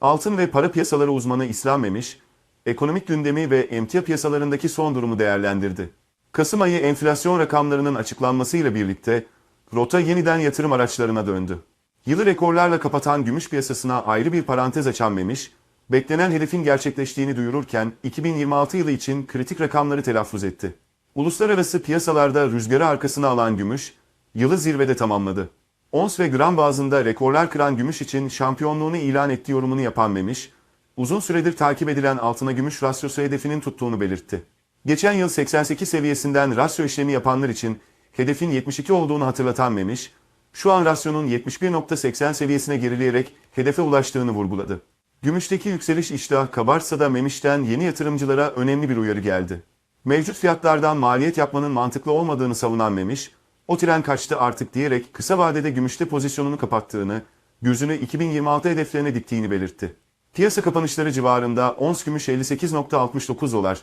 Altın ve para piyasaları uzmanı İslam Memiş, ekonomik gündemi ve emtia piyasalarındaki son durumu değerlendirdi. Kasım ayı enflasyon rakamlarının açıklanmasıyla birlikte rota yeniden yatırım araçlarına döndü. Yılı rekorlarla kapatan gümüş piyasasına ayrı bir parantez açan Memiş, beklenen hedefin gerçekleştiğini duyururken 2026 yılı için kritik rakamları telaffuz etti. Uluslararası piyasalarda rüzgarı arkasına alan gümüş, yılı zirvede tamamladı. Ons ve gram bazında rekorlar kıran gümüş için şampiyonluğunu ilan ettiği yorumunu yapan Memiş, uzun süredir takip edilen altına gümüş rasyosu hedefinin tuttuğunu belirtti. Geçen yıl 88 seviyesinden rasyo işlemi yapanlar için hedefin 72 olduğunu hatırlatan Memiş, şu an rasyonun 71.80 seviyesine gerileyerek hedefe ulaştığını vurguladı. Gümüşteki yükseliş iştahı kabarsa da Memiş'ten yeni yatırımcılara önemli bir uyarı geldi. Mevcut fiyatlardan maliyet yapmanın mantıklı olmadığını savunan Memiş, o tren kaçtı artık diyerek kısa vadede gümüşte pozisyonunu kapattığını, gözünü 2026 hedeflerine diktiğini belirtti. Piyasa kapanışları civarında ons gümüş 58.69 dolar,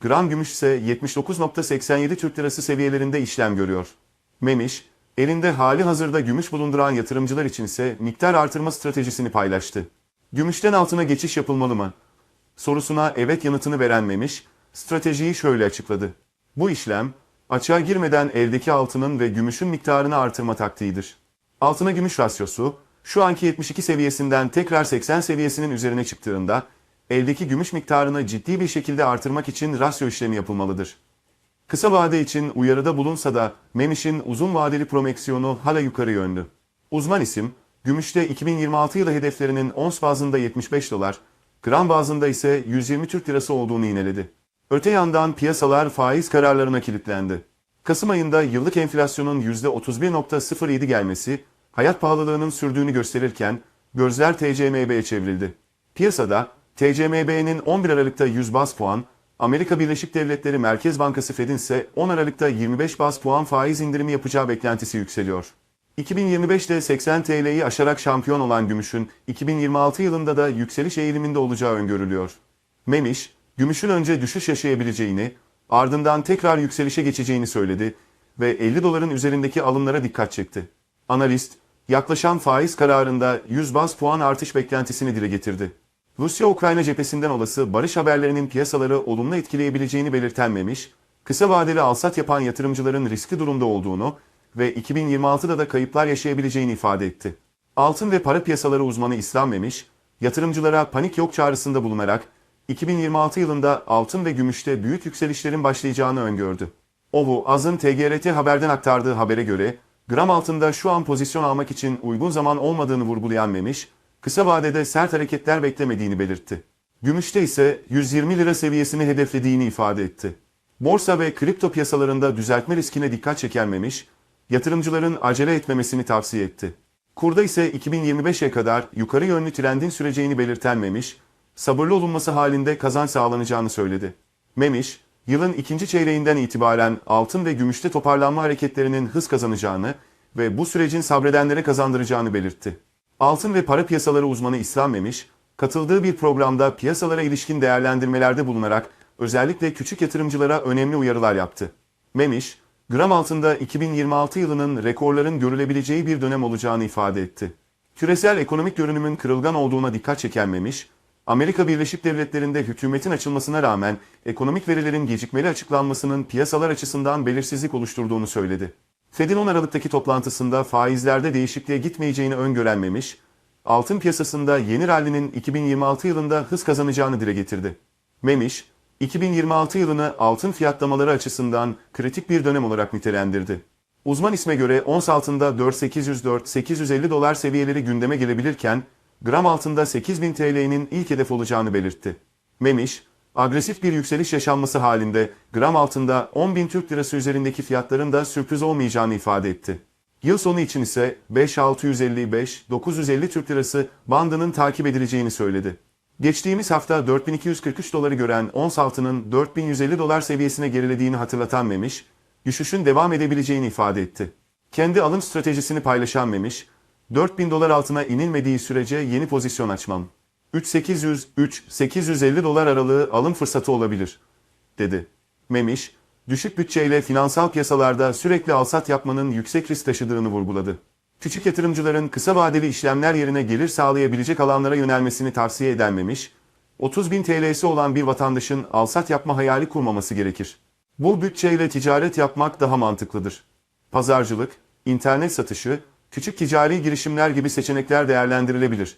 gram gümüş ise 79.87 Türk lirası seviyelerinde işlem görüyor. Memiş, elinde hali hazırda gümüş bulunduran yatırımcılar için ise miktar artırma stratejisini paylaştı. Gümüşten altına geçiş yapılmalı mı? Sorusuna evet yanıtını veren Memiş, stratejiyi şöyle açıkladı. Bu işlem, açığa girmeden eldeki altının ve gümüşün miktarını artırma taktiğidir. Altına gümüş rasyosu, şu anki 72 seviyesinden tekrar 80 seviyesinin üzerine çıktığında, eldeki gümüş miktarını ciddi bir şekilde artırmak için rasyo işlemi yapılmalıdır. Kısa vade için uyarıda bulunsa da Memiş'in uzun vadeli promeksiyonu hala yukarı yönlü. Uzman isim, gümüşte 2026 yılı hedeflerinin ons bazında 75 dolar, gram bazında ise 120 Türk lirası olduğunu yineledi. Öte yandan piyasalar faiz kararlarına kilitlendi. Kasım ayında yıllık enflasyonun %31.07 gelmesi, hayat pahalılığının sürdüğünü gösterirken gözler TCMB'ye çevrildi. Piyasada TCMB'nin 11 Aralık'ta 100 bas puan, Amerika Birleşik Devletleri Merkez Bankası Fed'in ise 10 Aralık'ta 25 bas puan faiz indirimi yapacağı beklentisi yükseliyor. 2025'te 80 TL'yi aşarak şampiyon olan gümüşün 2026 yılında da yükseliş eğiliminde olacağı öngörülüyor. Memiş, gümüşün önce düşüş yaşayabileceğini, ardından tekrar yükselişe geçeceğini söyledi ve 50 doların üzerindeki alımlara dikkat çekti. Analist, yaklaşan faiz kararında 100 bas puan artış beklentisini dile getirdi. Rusya-Ukrayna cephesinden olası barış haberlerinin piyasaları olumlu etkileyebileceğini belirten Memiş, kısa vadeli alsat yapan yatırımcıların riskli durumda olduğunu ve 2026'da da kayıplar yaşayabileceğini ifade etti. Altın ve para piyasaları uzmanı İslam Memiş, yatırımcılara panik yok çağrısında bulunarak 2026 yılında altın ve gümüşte büyük yükselişlerin başlayacağını öngördü. Ovu Az'ın TGRT haberden aktardığı habere göre gram altında şu an pozisyon almak için uygun zaman olmadığını vurgulayan Memiş, kısa vadede sert hareketler beklemediğini belirtti. Gümüşte ise 120 lira seviyesini hedeflediğini ifade etti. Borsa ve kripto piyasalarında düzeltme riskine dikkat çeken Memiş, yatırımcıların acele etmemesini tavsiye etti. Kurda ise 2025'e kadar yukarı yönlü trendin süreceğini belirten Memiş, sabırlı olunması halinde kazanç sağlanacağını söyledi. Memiş, yılın ikinci çeyreğinden itibaren altın ve gümüşte toparlanma hareketlerinin hız kazanacağını ve bu sürecin sabredenlere kazandıracağını belirtti. Altın ve para piyasaları uzmanı İslam Memiş, katıldığı bir programda piyasalara ilişkin değerlendirmelerde bulunarak özellikle küçük yatırımcılara önemli uyarılar yaptı. Memiş, gram altında 2026 yılının rekorların görülebileceği bir dönem olacağını ifade etti. Küresel ekonomik görünümün kırılgan olduğuna dikkat çeken Memiş, Amerika Birleşik Devletleri'nde hükümetin açılmasına rağmen ekonomik verilerin gecikmeli açıklanmasının piyasalar açısından belirsizlik oluşturduğunu söyledi. Fed'in 10 Aralık'taki toplantısında faizlerde değişikliğe gitmeyeceğini öngörenmemiş, altın piyasasında yeni rallinin 2026 yılında hız kazanacağını dile getirdi. Memiş, 2026 yılını altın fiyatlamaları açısından kritik bir dönem olarak nitelendirdi. Uzman isme göre ons altında 4804-850 dolar seviyeleri gündeme gelebilirken, gram altında 8000 TL'nin ilk hedef olacağını belirtti. Memiş, agresif bir yükseliş yaşanması halinde gram altında 10.000 Türk Lirası üzerindeki fiyatların da sürpriz olmayacağını ifade etti. Yıl sonu için ise 5655-950 Türk Lirası bandının takip edileceğini söyledi. Geçtiğimiz hafta 4243 doları gören ons altının 4150 dolar seviyesine gerilediğini hatırlatan Memiş, düşüşün devam edebileceğini ifade etti. Kendi alım stratejisini paylaşan Memiş, 4000 dolar altına inilmediği sürece yeni pozisyon açmam. 3800-3850 dolar aralığı alım fırsatı olabilir, dedi. Memiş, düşük bütçeyle finansal piyasalarda sürekli alsat yapmanın yüksek risk taşıdığını vurguladı. Küçük yatırımcıların kısa vadeli işlemler yerine gelir sağlayabilecek alanlara yönelmesini tavsiye edenmemiş, 30 bin TL'si olan bir vatandaşın alsat yapma hayali kurmaması gerekir. Bu bütçeyle ticaret yapmak daha mantıklıdır. Pazarcılık, internet satışı, küçük ticari girişimler gibi seçenekler değerlendirilebilir.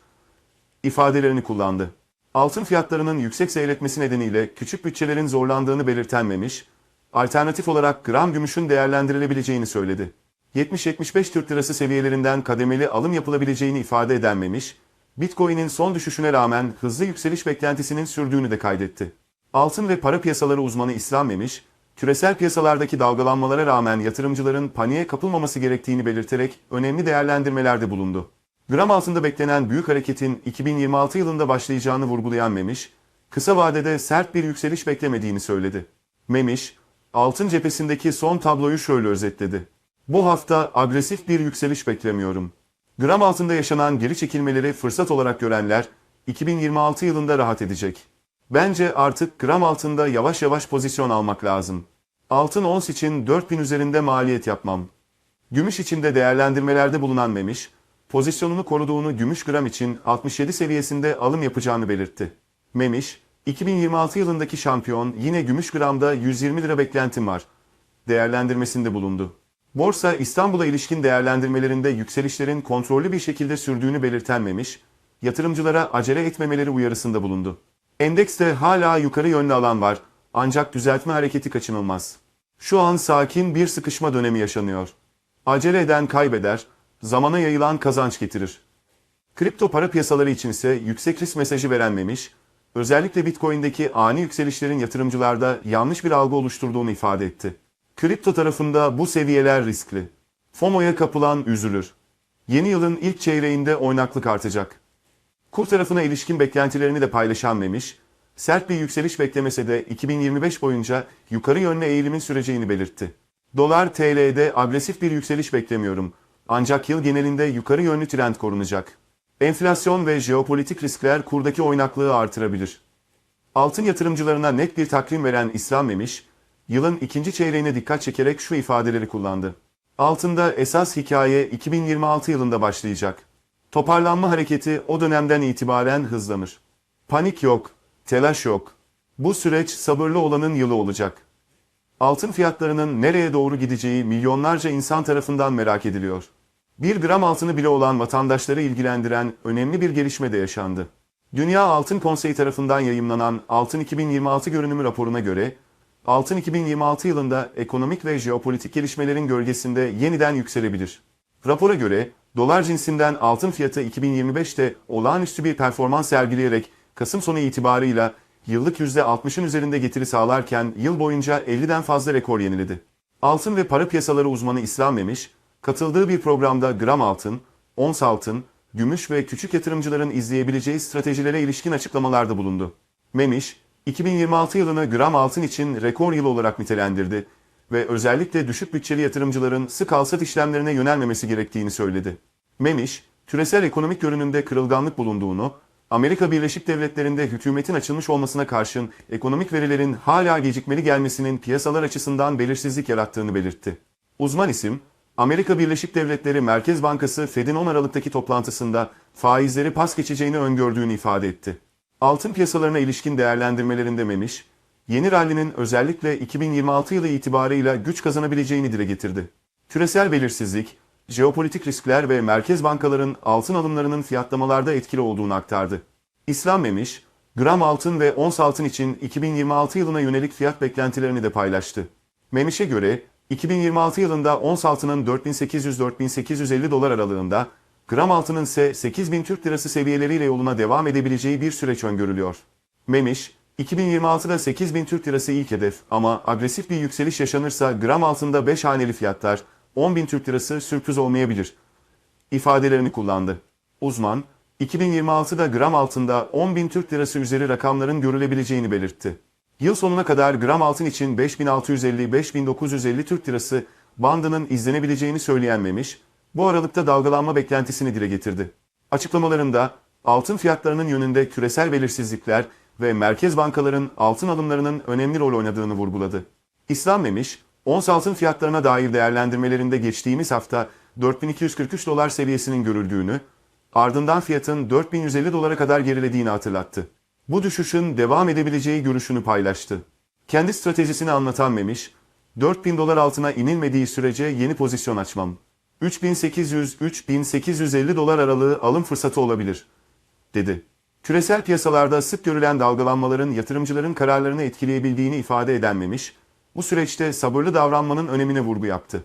ifadelerini kullandı. Altın fiyatlarının yüksek seyretmesi nedeniyle küçük bütçelerin zorlandığını belirtenmemiş, alternatif olarak gram gümüşün değerlendirilebileceğini söyledi. 70-75 Türk Lirası seviyelerinden kademeli alım yapılabileceğini ifade edenmemiş, Bitcoin'in son düşüşüne rağmen hızlı yükseliş beklentisinin sürdüğünü de kaydetti. Altın ve para piyasaları uzmanı İslam Memiş, küresel piyasalardaki dalgalanmalara rağmen yatırımcıların paniğe kapılmaması gerektiğini belirterek önemli değerlendirmelerde bulundu. Gram altında beklenen büyük hareketin 2026 yılında başlayacağını vurgulayan Memiş, kısa vadede sert bir yükseliş beklemediğini söyledi. Memiş, altın cephesindeki son tabloyu şöyle özetledi. Bu hafta agresif bir yükseliş beklemiyorum. Gram altında yaşanan geri çekilmeleri fırsat olarak görenler 2026 yılında rahat edecek. Bence artık gram altında yavaş yavaş pozisyon almak lazım. Altın ons için 4000 üzerinde maliyet yapmam. Gümüş için de değerlendirmelerde bulunan Memiş, pozisyonunu koruduğunu gümüş gram için 67 seviyesinde alım yapacağını belirtti. Memiş, 2026 yılındaki şampiyon yine gümüş gramda 120 lira beklentim var. Değerlendirmesinde bulundu. Borsa İstanbul'a ilişkin değerlendirmelerinde yükselişlerin kontrollü bir şekilde sürdüğünü belirtenmemiş, yatırımcılara acele etmemeleri uyarısında bulundu. Endekste hala yukarı yönlü alan var ancak düzeltme hareketi kaçınılmaz. Şu an sakin bir sıkışma dönemi yaşanıyor. Acele eden kaybeder, zamana yayılan kazanç getirir. Kripto para piyasaları için ise yüksek risk mesajı verenmemiş, özellikle Bitcoin'deki ani yükselişlerin yatırımcılarda yanlış bir algı oluşturduğunu ifade etti. Kripto tarafında bu seviyeler riskli. FOMO'ya kapılan üzülür. Yeni yılın ilk çeyreğinde oynaklık artacak. Kur tarafına ilişkin beklentilerini de paylaşan Memiş, sert bir yükseliş beklemese de 2025 boyunca yukarı yönlü eğilimin süreceğini belirtti. Dolar TL'de agresif bir yükseliş beklemiyorum. Ancak yıl genelinde yukarı yönlü trend korunacak. Enflasyon ve jeopolitik riskler kurdaki oynaklığı artırabilir. Altın yatırımcılarına net bir takvim veren İslam Memiş, yılın ikinci çeyreğine dikkat çekerek şu ifadeleri kullandı. Altında esas hikaye 2026 yılında başlayacak. Toparlanma hareketi o dönemden itibaren hızlanır. Panik yok, telaş yok. Bu süreç sabırlı olanın yılı olacak. Altın fiyatlarının nereye doğru gideceği milyonlarca insan tarafından merak ediliyor. Bir gram altını bile olan vatandaşları ilgilendiren önemli bir gelişme de yaşandı. Dünya Altın Konseyi tarafından yayımlanan Altın 2026 görünümü raporuna göre, altın 2026 yılında ekonomik ve jeopolitik gelişmelerin gölgesinde yeniden yükselebilir. Rapora göre dolar cinsinden altın fiyatı 2025'te olağanüstü bir performans sergileyerek Kasım sonu itibarıyla yıllık %60'ın üzerinde getiri sağlarken yıl boyunca 50'den fazla rekor yeniledi. Altın ve para piyasaları uzmanı İslam Memiş, katıldığı bir programda gram altın, ons altın, gümüş ve küçük yatırımcıların izleyebileceği stratejilere ilişkin açıklamalarda bulundu. Memiş, 2026 yılını gram altın için rekor yıl olarak nitelendirdi ve özellikle düşük bütçeli yatırımcıların sık alsat işlemlerine yönelmemesi gerektiğini söyledi. Memiş, küresel ekonomik görünümde kırılganlık bulunduğunu, Amerika Birleşik Devletleri'nde hükümetin açılmış olmasına karşın ekonomik verilerin hala gecikmeli gelmesinin piyasalar açısından belirsizlik yarattığını belirtti. Uzman isim, Amerika Birleşik Devletleri Merkez Bankası Fed'in 10 Aralık'taki toplantısında faizleri pas geçeceğini öngördüğünü ifade etti. Altın piyasalarına ilişkin değerlendirmelerinde Memiş, yeni rallinin özellikle 2026 yılı itibarıyla güç kazanabileceğini dile getirdi. Küresel belirsizlik, jeopolitik riskler ve merkez bankaların altın alımlarının fiyatlamalarda etkili olduğunu aktardı. İslam Memiş, gram altın ve ons altın için 2026 yılına yönelik fiyat beklentilerini de paylaştı. Memiş'e göre 2026 yılında ons altının 4800-4850 dolar aralığında, gram altının ise 8000 Türk Lirası seviyeleriyle yoluna devam edebileceği bir süreç öngörülüyor. Memiş, 2026'da 8000 Türk Lirası ilk hedef ama agresif bir yükseliş yaşanırsa gram altında 5 haneli fiyatlar 10.000 Türk Lirası sürpriz olmayabilir ifadelerini kullandı. Uzman, 2026'da gram altında 10.000 Türk Lirası üzeri rakamların görülebileceğini belirtti. Yıl sonuna kadar gram altın için 5650-5950 Türk Lirası bandının izlenebileceğini söyleyenmemiş, bu aralıkta dalgalanma beklentisini dile getirdi. Açıklamalarında altın fiyatlarının yönünde küresel belirsizlikler ve merkez bankaların altın alımlarının önemli rol oynadığını vurguladı. İslam Memiş, ons altın fiyatlarına dair değerlendirmelerinde geçtiğimiz hafta 4243 dolar seviyesinin görüldüğünü, ardından fiyatın 4150 dolara kadar gerilediğini hatırlattı. Bu düşüşün devam edebileceği görüşünü paylaştı. Kendi stratejisini anlatan Memiş, 4000 dolar altına inilmediği sürece yeni pozisyon açmam. 3800-3850 dolar aralığı alım fırsatı olabilir, dedi. Küresel piyasalarda sık görülen dalgalanmaların yatırımcıların kararlarını etkileyebildiğini ifade eden Memiş, bu süreçte sabırlı davranmanın önemine vurgu yaptı.